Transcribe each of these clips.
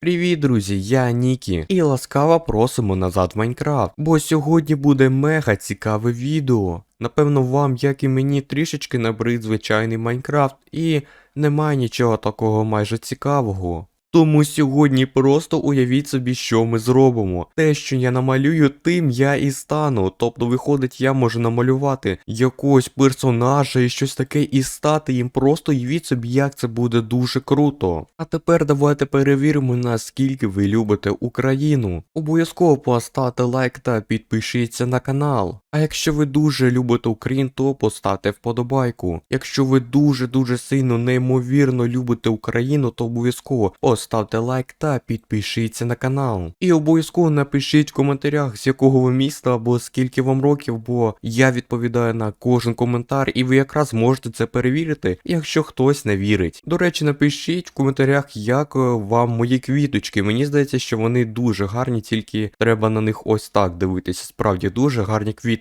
Привіт, друзі, я Нікі, і ласкаво просимо назад в Майнкрафт, бо сьогодні буде мега цікаве відео. Напевно, вам, як і мені, трішечки набрид звичайний Майнкрафт, і немає нічого такого майже цікавого. Тому сьогодні просто уявіть собі, що ми зробимо. Те, що я намалюю, тим я і стану. Тобто, виходить, я можу намалювати якогось персонажа і щось таке і стати їм. Просто уявіть собі, як це буде дуже круто. А тепер давайте перевіримо, наскільки ви любите Україну. Обов'язково поставте лайк та підпишіться на канал. А якщо ви дуже любите Україну, то поставте вподобайку. Якщо ви дуже-дуже сильно неймовірно любите Україну, то обов'язково поставте лайк та підпишіться на канал. І обов'язково напишіть в коментарях, з якого ви міста або скільки вам років, бо я відповідаю на кожен коментар, і ви якраз можете це перевірити, якщо хтось не вірить. До речі, напишіть в коментарях, як е, вам мої квіточки. Мені здається, що вони дуже гарні, тільки треба на них ось так дивитися. Справді дуже гарні квіточки.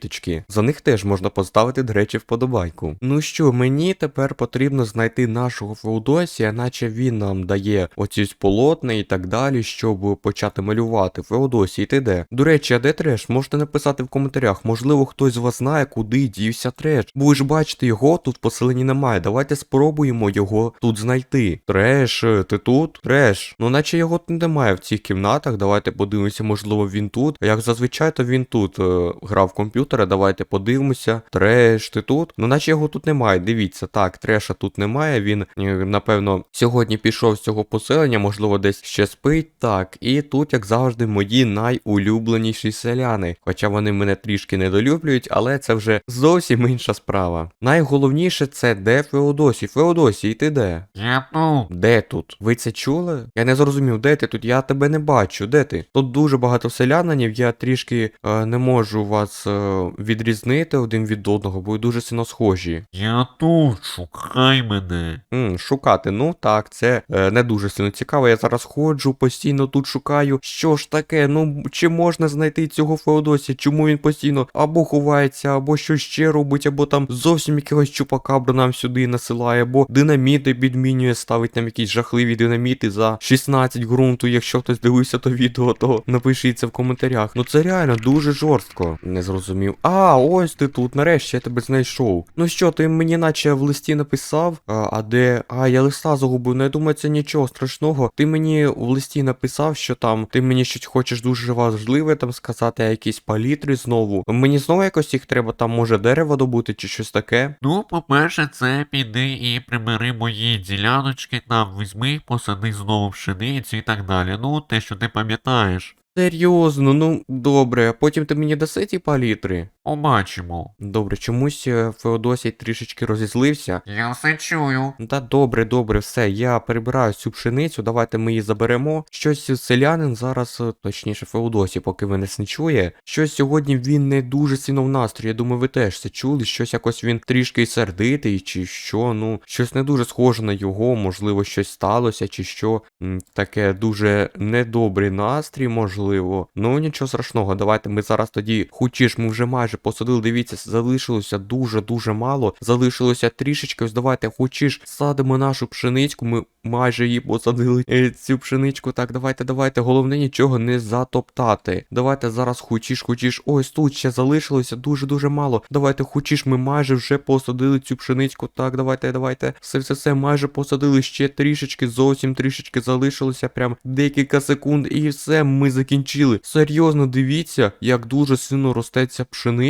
За них теж можна поставити, до речі, вподобайку. Ну що, мені тепер потрібно знайти нашого Феодосія, наче він нам дає оці полотна і так далі, щоб почати малювати. Феодосій, ти де? До речі, а де треш? Можете написати в коментарях. Можливо, хтось з вас знає, куди дівся треш. Бо ви ж бачите, його тут в поселенні немає. Давайте спробуємо його тут знайти. Треш, е, ти тут? Треш. Ну наче його тут немає в цих кімнатах. Давайте подивимося, можливо, він тут. Як зазвичай, то він тут е, грав в комп'ютера. Давайте подивимося. Треш, ти тут? Ну наче його тут немає. Дивіться, так, треша тут немає. Він, е, напевно, сьогодні пішов з цього поселення, можливо, десь ще спить. Так, і тут, як завжди, мої найулюбленіші селяни. Хоча вони мене трішки недолюблюють, але це вже зовсім інша справа. Найголовніше це де Феодосій. Феодосій, ти де? Я тут. Де тут? Ви це чули? Я не зрозумів, де ти тут? Я тебе не бачу. Де ти? Тут дуже багато селянинів, я трішки е, не можу вас е, відрізнити один від одного, бо дуже сильно схожі. Я тут. Шукай мене. М, шукати, ну так, це е, не дуже сильно цікаво. Я зараз ходжу, постійно тут шукаю. Що ж таке? Ну чи можна знайти цього Феодосія? Чому він постійно або ховається, або щось ще робить, або там зовсім якогось чупакабру нам сюди насилає, або динаміти підмінює, ставить нам якісь жахливі динаміти за 16 ґрунту. Якщо хтось дивився то відео, то напишіть це в коментарях. Ну це реально дуже жорстко. Не зрозумів. А, ось ти тут, нарешті я тебе знайшов. Ну що, ти мені наче в листі написав? А, а де? А, я листа загубив. Ну я думаю, це нічого страшного. Ти мені в листі написав, що там ти мені щось хочеш дуже важливе там сказати, а якісь палітри знову. Мені знову якось їх треба, там може дерево добути чи щось таке. Ну, по-перше, це піди і прибери мої діляночки, там візьми, посади знову пшеницю і так далі. Ну, те, що ти пам'ятаєш. Серйозно, ну добре, а потім ти мені даси ті палітри. Побачимо. Добре, чомусь е, Феодосій трішечки розізлився. Я все чую. Ну Та добре, добре, все, я перебираю цю пшеницю, давайте ми її заберемо. Щось селянин зараз, е, точніше, Феодосій, поки мене не чує. Щось сьогодні він не дуже сильно в настрої. Я думаю, ви теж це чули. Щось якось він трішки сердитий, чи що. Ну, щось не дуже схоже на його, можливо, щось сталося, чи що. Таке дуже недобрий настрій, можливо. Ну нічого страшного, давайте ми зараз тоді, хочі ж ми вже майже посадили. Дивіться, залишилося дуже-дуже мало. Залишилося трішечки. Ось давайте, хочі ж садимо нашу пшеничку. Ми майже її посадили. е, Цю пшеничку. Так, давайте, давайте. Головне нічого не затоптати. Давайте зараз хочеш, хочеш. Ось тут ще залишилося дуже-дуже мало. Давайте, хочеш, ми майже вже посадили цю пшеничку. Так, давайте, давайте. Все, все, все, майже посадили ще трішечки, зовсім трішечки залишилося. Прям декілька секунд, і все, ми закінчили. Серйозно, дивіться, як дуже сильно росте ця пшениця.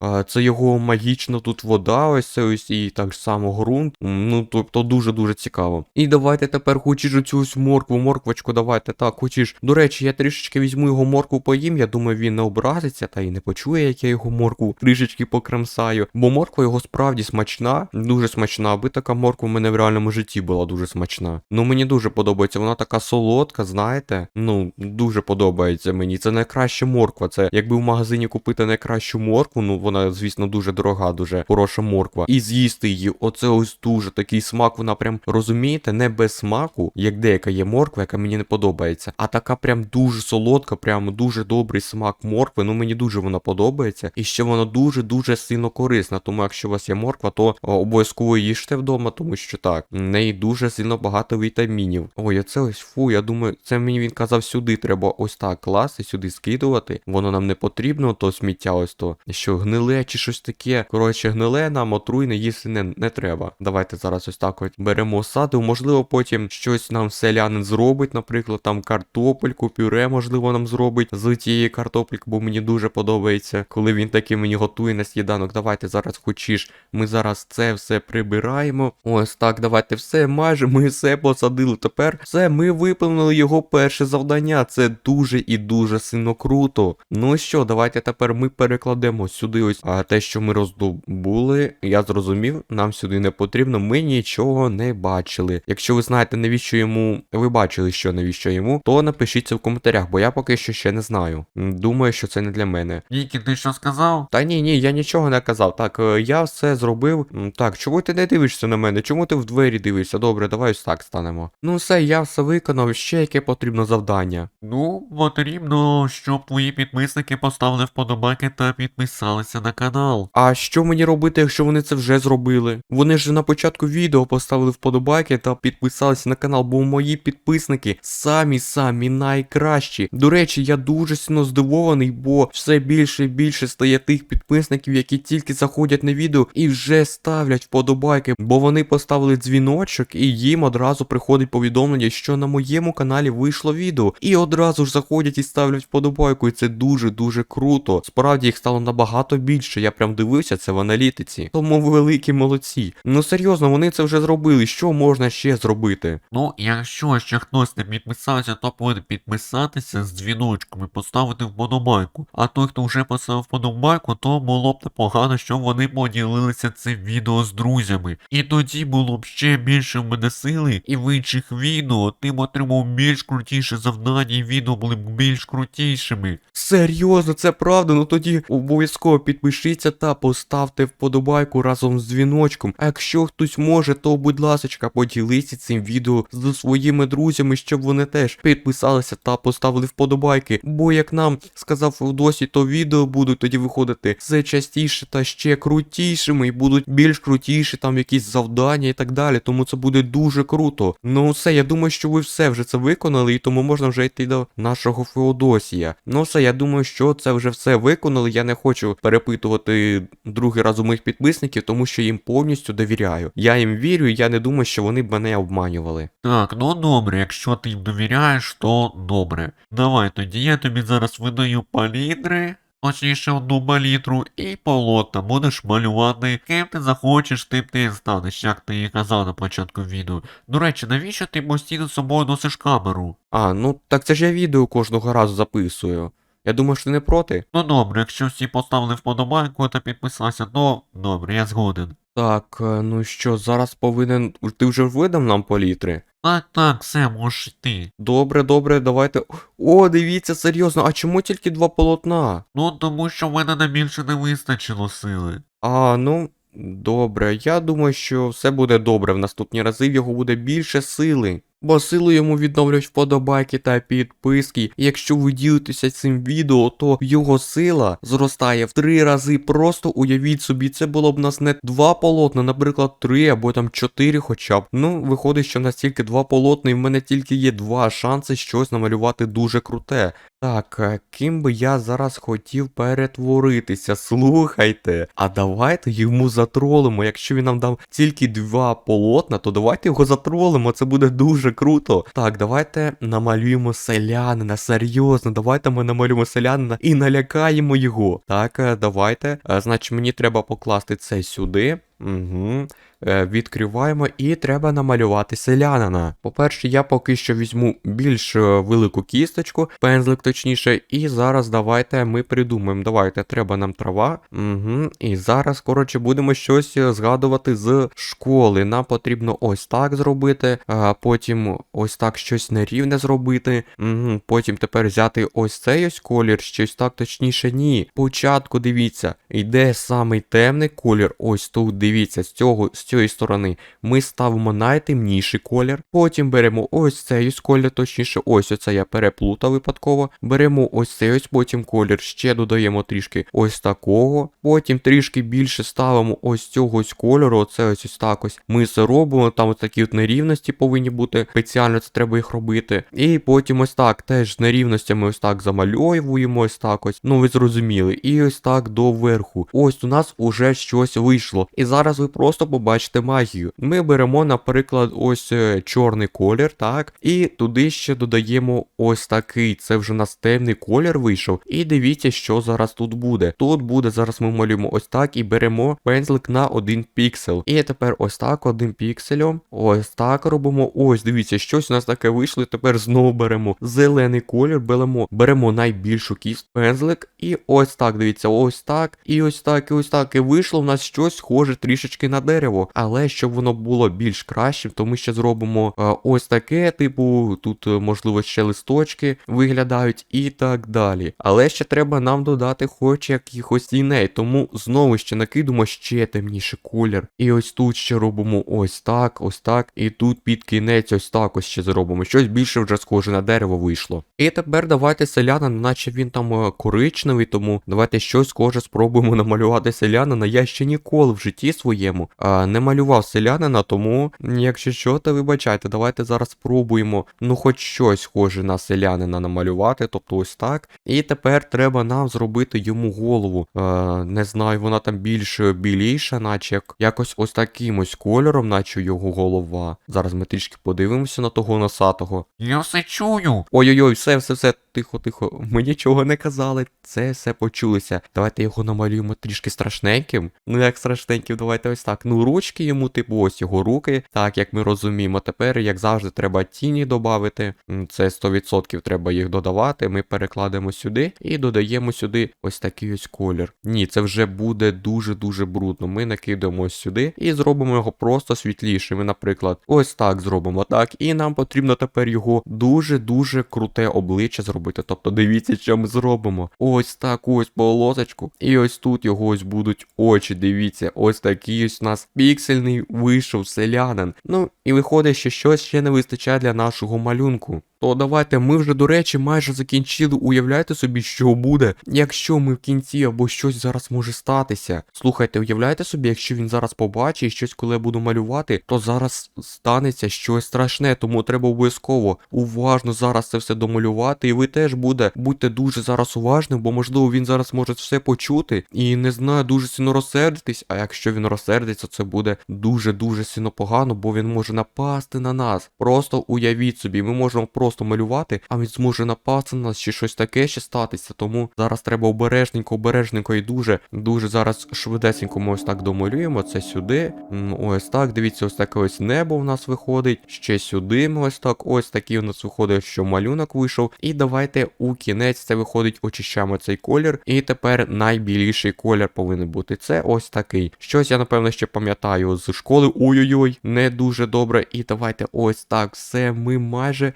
А, це його магічна тут вода, ось ось і так само ґрунт. Ну, тобто дуже-дуже цікаво. І давайте тепер хочеш оцю ось моркву, морквочку, давайте так, хочеш. До речі, я трішечки візьму його моркву поїм. Я думаю, він не образиться та й не почує, як я його моркву трішечки покремсаю. Бо морква його справді смачна, дуже смачна. Аби така морква в мене в реальному житті була дуже смачна. Ну мені дуже подобається. Вона така солодка, знаєте. Ну, дуже подобається мені. Це найкраща морква. Це якби в магазині купити найкращу моркву. Моркву, ну вона, звісно, дуже дорога, дуже хороша морква, і з'їсти її. Оце ось дуже такий смак. Вона прям розумієте, не без смаку, як деяка є морква, яка мені не подобається. А така прям дуже солодка, прям дуже добрий смак моркви. Ну мені дуже вона подобається. І ще вона дуже дуже сильно корисна. Тому якщо у вас є морква, то обов'язково їжте вдома, тому що так, в неї дуже сильно багато вітамінів. Ой, оце ось фу, я думаю, це мені він казав сюди. Треба ось так класти, сюди скидувати. Воно нам не потрібно, то сміття ось то. Що гниле чи щось таке. Коротше, гниле нам отруйне їсти не, не треба. Давайте зараз ось так от беремо саду. Можливо, потім щось нам селянин зробить, наприклад, там картопельку, пюре, можливо, нам зробить з тієї картопельки, бо мені дуже подобається, коли він таки мені готує на сніданок. Давайте зараз хочеш. Ми зараз це все прибираємо. Ось так, давайте все. Майже ми все посадили. Tепер все, ми виповнили його перше завдання. Це дуже і дуже сильно круто. Ну що, давайте тепер ми перекладемо сюди ось а, те, що ми роздобули. Я зрозумів, нам сюди не потрібно. Ми нічого не бачили. Якщо ви знаєте, навіщо йому, ви бачили, що навіщо йому, то напишіть це в коментарях, бо я поки що ще не знаю. Думаю, що це не для мене. Нікі, ти що сказав? Та ні, ні, я нічого не казав. Так, е, я все зробив. Так, чому ти не дивишся на мене? Чому ти в двері дивишся? Добре, давай ось так станемо. Ну все, я все виконав, ще яке потрібно завдання. Ну, потрібно, щоб твої підписники поставили вподобайки та підписалися на канал. А що мені робити, якщо вони це вже зробили? Вони ж на початку відео поставили вподобайки та підписалися на канал, бо мої підписники самі самі найкращі. До речі, я дуже сильно здивований, бо все більше і більше стає тих підписників, які тільки заходять на відео і вже ставлять вподобайки, бо вони поставили дзвіночок і їм одразу приходить повідомлення, що на моєму каналі вийшло відео. І одразу ж заходять і ставлять вподобайку, і це дуже дуже круто. Справді їх стало набагато більше. Я прям дивився це в аналітиці. Тому великі молодці. Ну серйозно, вони це вже зробили. Що можна ще зробити? Ну, якщо ще хтось не підписався, то повинен підписатися з дзвіночком і поставити вподобайку. А той, хто вже поставив вподобайку, то було б непогано, щоб вони поділилися цим відео з друзями. І тоді було б ще більше в мене сили, і в інших відео ти б отримав більш крутіше завдання, і відео були б більш крутішими. Серйозно, це правда. Ну тоді обов'язково підпишіться та поставте вподобайку разом з дзвіночком. А якщо хтось може, то будь ласка, поділіться цим відео з своїми друзями, щоб вони теж підписалися та поставили вподобайки. Бо як нам сказав досі, то відео будуть тоді виходити все частіше та ще крутішими, і будуть більш крутіші, там якісь завдання і так далі. Тому це буде дуже круто. Ну все, я думаю, що ви все вже це виконали, і тому можна вже йти до нашого Феодосія. Ну все, я думаю, що це вже все виконали. Я не хочу перепитувати другий раз у моїх підписників, тому що їм повністю довіряю. Я їм вірю, і я не думаю, що вони б мене обманювали. Так, ну добре, якщо ти їм довіряєш, то добре. Давай тоді я тобі зараз видаю палітри, точніше одну палітру, і полотна будеш малювати. Ким ти захочеш, тим ти і станеш, як ти і казав на початку відео. До речі, навіщо ти постійно з собою носиш камеру? А, ну так це ж я відео кожного разу записую. Я думаю, що ти не проти. Ну добре, якщо всі поставили вподобайку та підписалися, то добре, я згоден. Так, е, ну що, зараз повинен. Ти вже видав нам палітри? Так, так, все, можеш йти. Добре, добре, давайте. О, дивіться, серйозно, а чому тільки два полотна? Ну тому що в мене на більше не вистачило сили. А, ну, добре, я думаю, що все буде добре в наступні рази, в його буде більше сили. Бо силу йому відновлюють вподобайки та підписки. Якщо ви ділитеся цим відео, то його сила зростає в три рази. Просто уявіть собі, це було б нас не два полотна, наприклад, три або там чотири хоча б. Ну, виходить, що в нас тільки два полотна, і в мене тільки є два шанси щось намалювати дуже круте. Так, е, ким би я зараз хотів перетворитися, слухайте. А давайте йому затролимо. Якщо він нам дав тільки два полотна, то давайте його затролимо, це буде дуже круто. Так, давайте намалюємо селянина, серйозно, давайте ми намалюємо селянина і налякаємо його. Так, е, давайте. Е, Значить, мені треба покласти це сюди. Угу. Е, відкриваємо і треба намалювати селянина. По-перше, я поки що візьму більш е, велику кісточку, пензлик точніше, і зараз давайте ми придумаємо. Давайте, треба нам трава. Угу. І зараз, коротше, будемо щось е, згадувати з школи. Нам потрібно ось так зробити, а потім ось так щось нерівне зробити. Угу. Потім тепер взяти ось цей ось колір, щось так точніше ні. Початку дивіться, йде самий темний колір. Ось тут дивіться, з цього з цієї сторони ми ставимо найтемніший колір. Потім беремо ось цей ось колір, точніше, ось оце я переплутав випадково. Беремо ось цей ось потім колір, ще додаємо трішки ось такого. Потім трішки більше ставимо ось цього ось кольору. Оце ось ось так ось. Ми це робимо. Там ось такі от нерівності повинні бути. Спеціально це треба їх робити. І потім ось так теж з нерівностями ось так замальовуємо, ось так ось. Ну ви зрозуміли. І ось так до верху. Ось у нас уже щось вийшло. І зараз ви просто побачите магію. Ми беремо, наприклад, ось е, чорний колір, так, і туди ще додаємо ось такий. Це вже нас темний колір вийшов. І дивіться, що зараз тут буде. Тут буде зараз ми малюємо ось так і беремо пензлик на один піксель. І тепер ось так одним пікселем. Ось так робимо. Ось, дивіться, щось у нас таке вийшло. Тепер знову беремо зелений колір, беремо, беремо найбільшу кість пензлик. І ось так, дивіться, ось так. І ось так, і ось так. І вийшло у нас щось схоже трішечки на дерево. Але щоб воно було більш кращим, то ми ще зробимо е, ось таке, типу, тут, е, можливо, ще листочки виглядають і так далі. Але ще треба нам додати хоч якихось тіней, тому знову ще накидемо ще темніший колір. І ось тут ще робимо ось так, ось так. І тут під кінець ось так ось ще зробимо. Щось більше вже схоже на дерево вийшло. І тепер давайте селянина, наче він там е, коричневий, тому давайте щось схоже спробуємо намалювати селянина. Я ще ніколи в житті своєму а, не малював селянина, тому, якщо що, то вибачайте, давайте зараз спробуємо, ну, хоч щось схоже на селянина намалювати, тобто ось так. І тепер треба нам зробити йому голову. Е, не знаю, вона там більш біліша, наче як, якось ось таким ось кольором, наче його голова. Зараз ми трішки подивимося на того носатого. Я все чую. Ой-ой-ой, все, все, все, тихо, тихо. Ми нічого не казали, це все почулося. Давайте його намалюємо трішки страшненьким. Ну як страшненьким, давайте ось так. Ну, ручки йому, типу, ось його руки, так як ми розуміємо. Тепер, як завжди, треба тіні додати. Це 100% треба їх додавати. Ми перекладемо сюди і додаємо сюди ось такий ось колір. Ні, це вже буде дуже-дуже брудно. Ми накидаємо ось сюди і зробимо його просто світлішим. Наприклад, ось так зробимо, так. І нам потрібно тепер його дуже-дуже круте обличчя зробити. Тобто дивіться, що ми зробимо. Ось так ось полосочку. І ось тут його ось будуть очі. Дивіться, ось такий ось у нас піксельний вийшов селянин. Ну і виходить, що щось ще не вистачає для нашого малюнку. То давайте ми вже, до речі, майже закінчили. Уявляєте собі, що буде, якщо ми в кінці або щось зараз може статися. Слухайте, уявляєте собі, якщо він зараз побачить щось, коли я буду малювати, то зараз станеться щось страшне, тому треба обов'язково уважно зараз це все домалювати. І ви теж буде, будьте дуже зараз уважним, бо можливо він зараз може все почути і не знаю, дуже сильно розсердитись. А якщо він розсердиться, це буде дуже-дуже сильно погано, бо він може напасти на нас. Просто уявіть собі, ми можемо просто малювати, а він зможе напасти на нас чи щось таке ще статися. Тому зараз треба обережненько, обережненько і дуже, дуже зараз швидесенько ми ось так домалюємо. Це сюди. Ось так. Дивіться, ось таке ось небо в нас виходить. Ще сюди ми ось так. Ось такий у нас виходить, що малюнок вийшов. І давайте у кінець це виходить, очищаємо цей колір. І тепер найбіліший колір повинен бути. Це ось такий. Щось я напевно ще пам'ятаю з школи. Ой-ой-ой, не дуже добре. І давайте ось так. Все, ми майже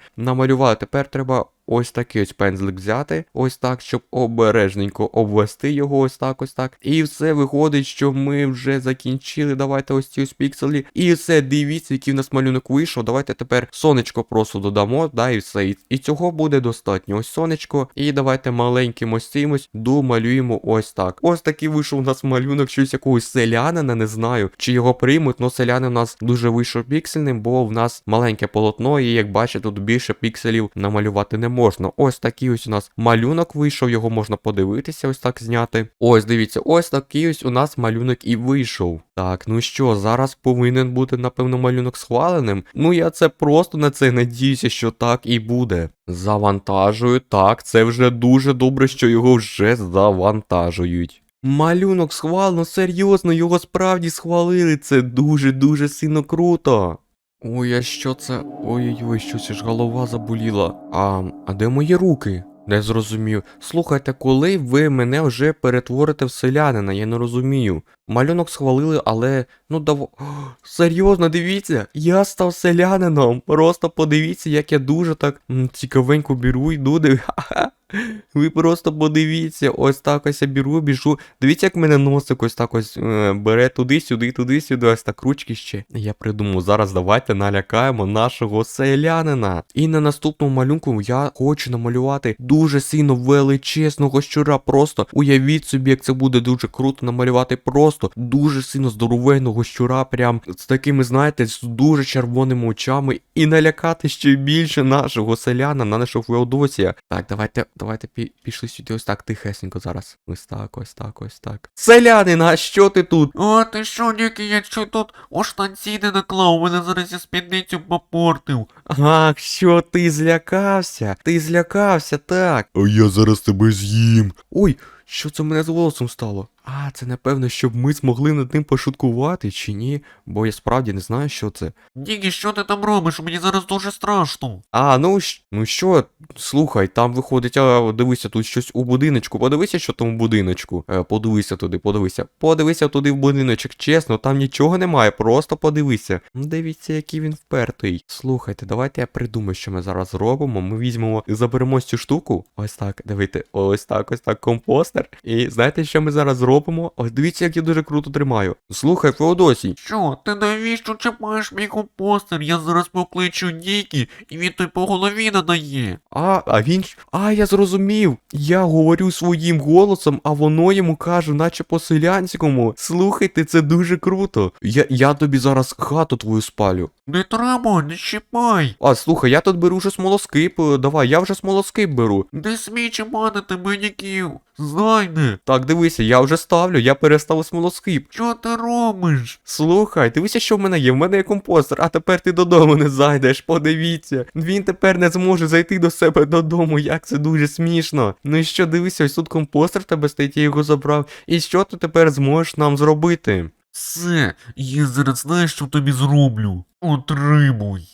намалювали. Тепер треба. Ось такий ось пензлик взяти, ось так, щоб обережненько обвести його, ось так, ось так. І все виходить, що ми вже закінчили. Давайте ось ці ось пікселі. І все, дивіться, який в нас малюнок вийшов. Давайте тепер сонечко просто додамо, да, і все. І, цього буде достатньо. Ось сонечко. І давайте маленьким ось цим ось домалюємо ось так. Ось такий вийшов у нас малюнок, щось якогось селянина, не знаю, чи його приймуть, але селянин у нас дуже вийшов піксельним, бо в нас маленьке полотно, і як бачите, тут більше пікселів намалювати не можна. Ось такий ось у нас малюнок вийшов, його можна подивитися, ось так зняти. Ось дивіться, ось такий ось у нас малюнок і вийшов. Так, ну що, зараз повинен бути, напевно, малюнок схваленим. Ну я це просто на це надіюся, що так і буде. Завантажую, так, це вже дуже добре, що його вже завантажують. Малюнок схвалено, серйозно, його справді схвалили. Це дуже-дуже сильно круто. Ой, а що це? Ой-ой-ой, щось аж голова заболіла. А, а де мої руки? Не зрозумів. Слухайте, коли ви мене вже перетворите в селянина, я не розумію. Малюнок схвалили, але ну дав. О, серйозно, дивіться, я став селянином. Просто подивіться, як я дуже так цікавенько беру, йду, див... Ви просто подивіться, ось так ось я беру, біжу. Дивіться, як мене носик ось так ось е, бере туди-сюди, туди-сюди, ось так ручки ще. Я придумав, зараз давайте налякаємо нашого селянина. І на наступному малюнку я хочу намалювати дуже сильно величезного щура. Просто уявіть собі, як це буде дуже круто намалювати просто дуже сильно здоровенного щура, прям з такими, знаєте, з дуже червоними очами, і налякати ще більше нашого селяна, на нашого Феодосія. Так, давайте пі- пішли сюди ось так тихесенько зараз. Ось так, ось так, ось так. Селянина, а що ти тут? А ти що, Нікі, я що тут у штанці не наклав, у мене зараз я спідницю попортив. Ах, що ти злякався? Ти злякався, так. А я зараз тебе з'їм. Ой, що це в мене з волосом стало? А, це напевно, щоб ми змогли над ним пошуткувати чи ні, бо я справді не знаю, що це. Нікі, що ти там робиш? Мені зараз дуже страшно. А, ну ну що, слухай, там виходить, а дивися, тут щось у будиночку. Подивися, що там у будиночку. Е, подивися туди, подивися. Подивися туди в будиночок. Чесно, там нічого немає, просто подивися. Дивіться, який він впертий. Слухайте, давайте я придумаю, що ми зараз зробимо. Ми візьмемо заберемо цю штуку. Ось так, дивіться, ось так, ось так, компостер. І знаєте, що ми зараз зробимо? Ось дивіться, як я дуже круто тримаю. Слухай, Феодосій. Що, ти навіщо чіпаєш мій компостер? Я зараз покличу Нікі, і він той по голові надає. А, а він. А, я зрозумів. Я говорю своїм голосом, а воно йому каже, наче по селянському. Слухайте, це дуже круто. Я, я тобі зараз хату твою спалю. Не треба, не чіпай. А, слухай, я тут беру вже смолоскип. Давай, я вже смолоскип беру. Не смій чіпати тебе, Ніків. Знайде. Так, дивися, я вже ставлю, я перестав смолоскип. Що ти робиш? Слухай, дивися, що в мене є. В мене є компостер, а тепер ти додому не зайдеш. Подивіться. Він тепер не зможе зайти до себе додому. Як це дуже смішно. Ну і що, дивися, ось тут компостер в тебе стоїть, я його забрав. І що ти тепер зможеш нам зробити? Все, я зараз знаєш, що тобі зроблю. Отримуй.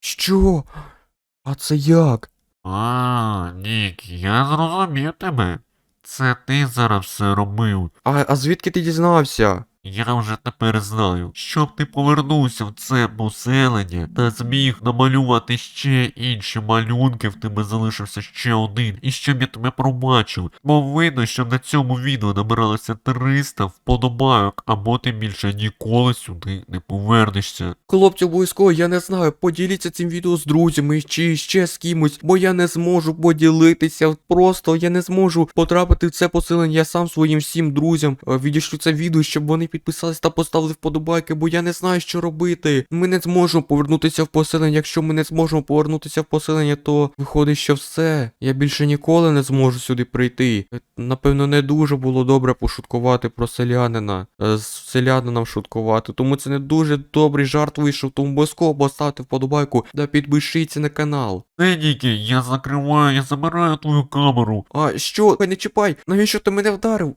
Що? А це як? А, Нік, я зрозумів тебе. Це ти зараз все робив. А, а звідки ти дізнався? Я вже тепер знаю, щоб ти повернувся в це поселення та зміг намалювати ще інші малюнки, в тебе залишився ще один, і щоб я тебе пробачив. Бо видно, що на цьому відео набиралося 300 вподобайок, або ти більше ніколи сюди не повернешся. Хлопці, обов'язково, я не знаю, поділіться цим відео з друзями чи ще з кимось, бо я не зможу поділитися. Просто я не зможу потрапити в це посилення. Я сам своїм всім друзям е, відійшлю це відео, щоб вони підписались та поставили вподобайки, бо я не знаю, що робити. Ми не зможемо повернутися в поселення. Якщо ми не зможемо повернутися в поселення, то виходить, що все. Я більше ніколи не зможу сюди прийти. Е, Напевно, не дуже було добре пошуткувати про селянина. е, З селянином шуткувати. Тому це не дуже добрий жарт вийшов. Тому обов'язково поставте вподобайку та підпишіться на канал. Е, Нікі, я закриваю, я забираю твою камеру. А що? Не чіпай! Навіщо ти мене вдарив?